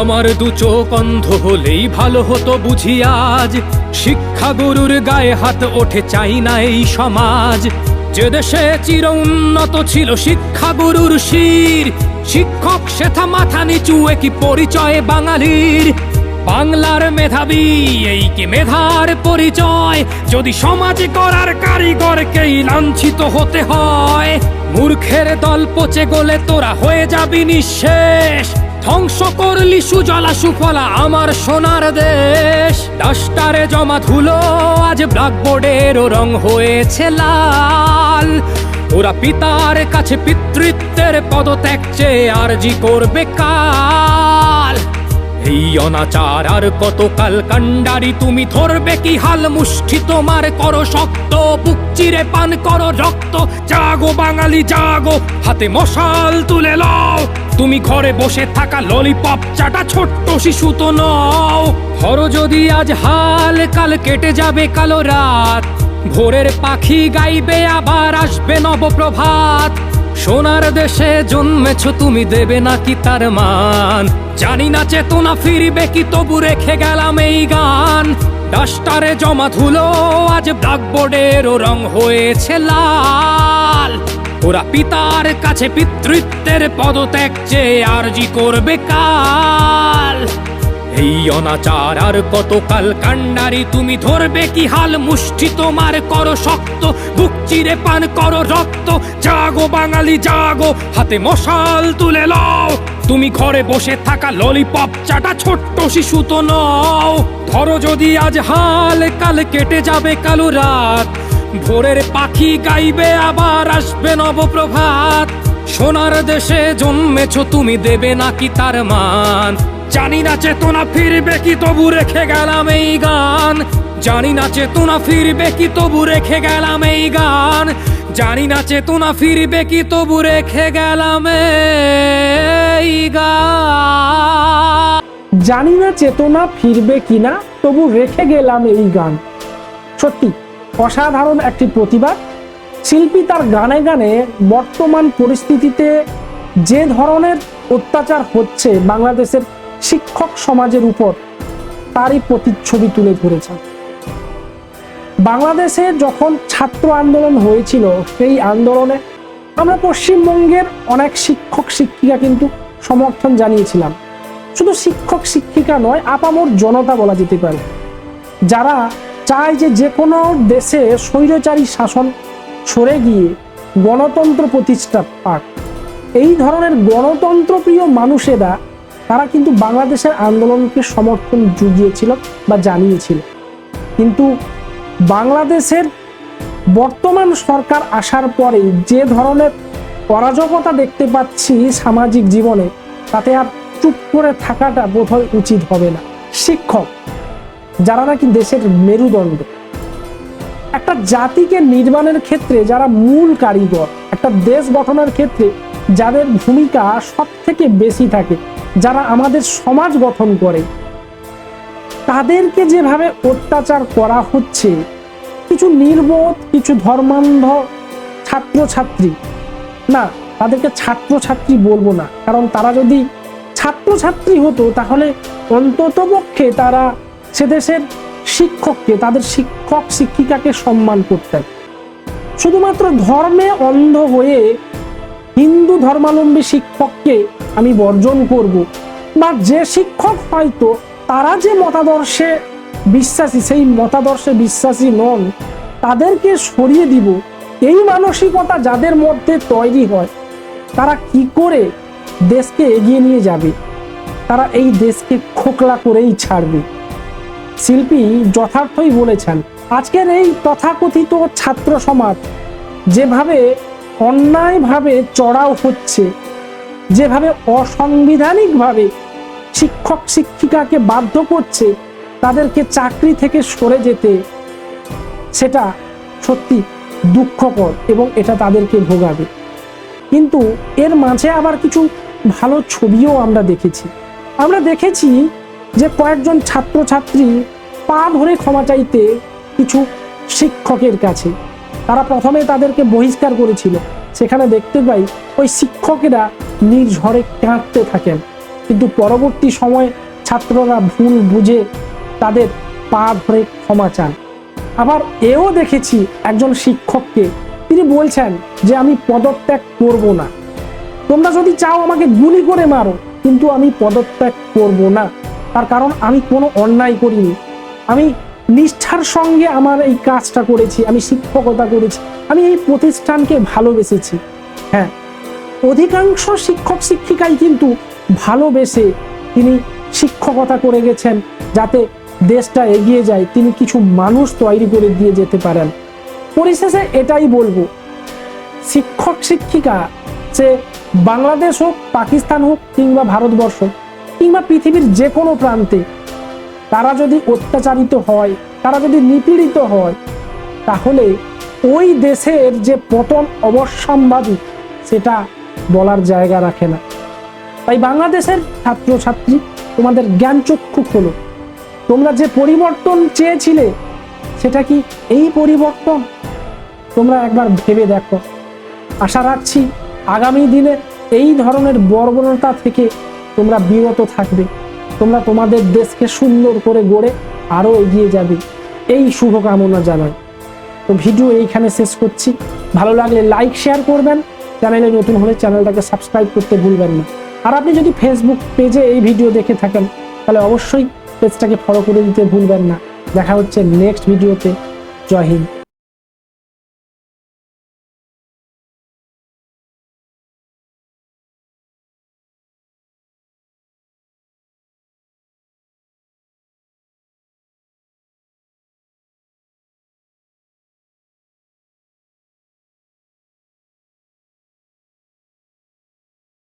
আমার দু চোখ অন্ধ হলেই ভালো হতো বুঝি আজ। শিক্ষা গুরুর গায়ে হাত ওঠে চাই না এই সমাজ। যে দেশে চির উন্নত ছিল শিক্ষা গুরুর শির। শিক্ষক সেথা মাথা নিচু কি পরিচয় বাঙালির। বাংলার মেধাবী, এই কি মেধার পরিচয়? যদি সমাজে করার কারিগরকেই লাঞ্ছিত হতে হয়, মূর্খের দল পচে গলে তোরা হয়ে যাবি নিঃশেষ। ধ্বংস করলি সুজলা সুফলা আমার সোনার দেশ। ডাস্টারে জমা ধুলো, আজ ব্ল্যাকবোর্ডের রং হয়েছে লাল। ওরা পিতার কাছে পিতৃত্বের পদত্যাগ চেয়ে আরজি করবে কাল। এই অনাচার আর কতকাল কাণ্ডারি তুমি ধরবে কি হাল মুষ্টি তোমার? করো শক্ত, বুক চিরে পান করো রক্ত। জাগো বাঙালি, জাগো, হাতে মশাল তুলে লও। তুমি ঘরে বসে থাকা ললিপপ চাটা ছোট্ট শিশু তো নও। ধরো যদি আজ হাল কাল কেটে যাবে কালো রাত। ভোরের পাখি গাইবে, আবার আসবে নবপ্রভাত। সোনার দেশে জন্মেছ তুমি দেবে নাকি তার মান? জানি না চেতনা ফিরবে কি তবু রেখে গেলাম এই গান। ডাস্টারে জমা ধুলো, আজ ব্ল্যাকবোর্ডের রং হয়েছে লাল। ওরা পিতার কাছে পিতৃত্বের পদত্যাগ চেয়ে আরজি করবে কাল। এই অনাচার আর কতকাল কান্ডারি তুমি ধরবে কি হাল? মুষ্টি তোমার করো শক্ত, বুক চিরে পান করো রক্ত। জাগো বাঙালি, জাগো, হাতে মশাল তুলে লও। তুমি ঘরে বসে থাকা ললিপপ চাটা ছোট্ট শিশু তো নও। ধরো যদি আজ হাল, কাল কেটে যাবে কালো রাত। ভোরের পাখি গাইবে, আবার আসবে নবপ্রভাত। সোনার দেশে জন্মেছ, তুমি দেবে নাকি তার মান? জানি না চেতনা ফিরবে কি তবু রেখে গেলাম এই গান। জানি না চেতনা ফিরবে কি তবু রেখে গেলাম এই গান। জানি না চেতনা ফিরবে কি তবু রেখে গেলাম এই গান। জানি না চেতনা ফিরবে কিনা তবু রেখে গেলাম এই গান। সত্যি, অসাধারণ একটি প্রতিভা শিল্পী তার গানে গানে বর্তমান পরিস্থিতিতে যে ধরনের অত্যাচার হচ্ছে বাংলাদেশের শিক্ষক সমাজের উপর তারই প্রতিচ্ছবি তুলে ধরেছেন। বাংলাদেশে যখন ছাত্র আন্দোলন হয়েছিল, সেই আন্দোলনে আমরা পশ্চিমবঙ্গের অনেক শিক্ষক, শিক্ষিকা কিন্তু সমর্থন জানিয়েছিলাম। শুধু শিক্ষক, শিক্ষিকা নয়, আপামর জনতা বলা যেতে পারে। যারা চায় যে যে কোনো দেশে স্বৈরচারী শাসন সরে গিয়ে গণতন্ত্র প্রতিষ্ঠা পাক। এই ধরনের গণতন্ত্রপ্রিয় মানুষেরা তারা কিন্তু বাংলাদেশের আন্দোলনকে সমর্থন জুগিয়েছিল বা জানিয়েছিল। কিন্তু বাংলাদেশের বর্তমান সরকার আসার পরে যে ধরনের অরাজকতা দেখতে পাচ্ছি সামাজিক জীবনে, তাতে আর চুপ করে থাকাটা বোধহয় উচিত হবে না। শিক্ষক, যারা নাকি দেশের মেরুদণ্ড। একটা জাতিকে নির্মাণের ক্ষেত্রে যারা মূল কারিগর, একটা দেশ গঠনের ক্ষেত্রে যাদের ভূমিকা সব থেকে বেশি থাকে যারা আমাদের সমাজ গঠন করে, তাদেরকে যেভাবে অত্যাচার করা হচ্ছে, কিছু নির্বোধ, কিছু ধর্মান্ধ ছাত্রছাত্রী, না, তাদেরকে ছাত্রছাত্রী বলব না, কারণ তারা যদি ছাত্রছাত্রী হতো, তাহলে অন্ততপক্ষে তারা সে দেশের শিক্ষককে, তাদের শিক্ষক, শিক্ষিকাকে সম্মান করতেন। শুধুমাত্র ধর্মে অন্ধ হয়ে হিন্দু ধর্মাবলম্বী শিক্ষককে আমি বর্জন করব। বা যে শিক্ষক হয়তো তারা যে মতাদর্শে বিশ্বাসী, সেই মতাদর্শে বিশ্বাসী নন, তাদেরকে সরিয়ে দিব। এই মানসিকতা যাদের মধ্যে তৈরি হয়, তারা কি করে দেশকে এগিয়ে নিয়ে যাবে? তারা এই দেশকে খোকলা করেই ছাড়বে। শিল্পী যথার্থই বলেছেন, আজকের এই তথাকথিত ছাত্র সমাজ যেভাবে অন্যায়ভাবে চড়াও হচ্ছে যেভাবে অসাংবিধানিকভাবে শিক্ষক শিক্ষিকাকে বাধ্য করছে তাদেরকে চাকরি থেকে সরে যেতে, সেটা সত্যি দুঃখকর এবং এটা তাদেরকে ভোগাবে। কিন্তু এর মাঝে আবার কিছু ভালো ছবিও আমরা দেখেছি। আমরা দেখেছি যে কয়েকজন ছাত্রছাত্রী পা ধরে ক্ষমা চাইতে কিছু শিক্ষকের কাছে, তারা প্রথমে তাদেরকে বহিষ্কার করেছিল। সেখানে দেখতে পাই ওই শিক্ষকেরা নির্ঝরে কাঁদতে থাকেন। কিন্তু পরবর্তী সময়ে ছাত্ররা ভুল বুঝে তাদের পা ধরে ক্ষমা চান। আবার এও দেখেছি একজন শিক্ষককে, তিনি বলছেন যে, আমি পদত্যাগ করব না। তোমরা যদি চাও আমাকে গুলি করে মারো, কিন্তু আমি পদত্যাগ করব না। তার কারণ আমি কোনো অন্যায় করিনি। আমি নিষ্ঠার সঙ্গে আমার এই কাজটা করেছি, আমি শিক্ষকতা করেছি, আমি এই প্রতিষ্ঠানকে ভালোবেসেছি। হ্যাঁ অধিকাংশ শিক্ষক শিক্ষিকাই কিন্তু ভালোবেসে তিনি শিক্ষকতা করে গেছেন যাতে দেশটা এগিয়ে যায়, তিনি কিছু মানুষ তৈরি করে দিয়ে যেতে পারেন। পরিশেষে এটাই বলব, শিক্ষক শিক্ষিকা সে বাংলাদেশ হোক, পাকিস্তান হোক, কিংবা ভারতবর্ষ কিংবা পৃথিবীর যে কোনো প্রান্তে তারা যদি অত্যাচারিত হয়, তারা যদি নিপীড়িত হয়, তাহলে ওই দেশের যে পতন অবশ্যম্ভাবী, সেটা বলার জায়গা রাখে না। তাই বাংলাদেশের ছাত্রছাত্রী, তোমাদের জ্ঞানচক্ষু খোলো। তোমরা যে পরিবর্তন চেয়েছিলে, সেটা কি এই পরিবর্তন? তোমরা একবার ভেবে দেখো। আশা রাখছি, আগামী দিনে এই ধরনের বর্বরতা থেকে তোমরা বিরত থাকবে। তোমরা তোমাদের দেশকে সুন্দর করে গড়ে আরও এগিয়ে যাবে। এই শুভকামনা জানাই। তো ভিডিও এইখানে শেষ করছি। ভালো লাগলে লাইক শেয়ার করবেন। চ্যানেলে নতুন হলে চ্যানেলটাকে সাবস্ক্রাইব করতে ভুলবেন না। আর আপনি যদি ফেসবুক পেজে এই ভিডিও দেখে থাকেন, তাহলে অবশ্যই পেজটাকে ফলো করে দিতে ভুলবেন না। দেখা হচ্ছে নেক্সট ভিডিওতে জয় হিন্দ।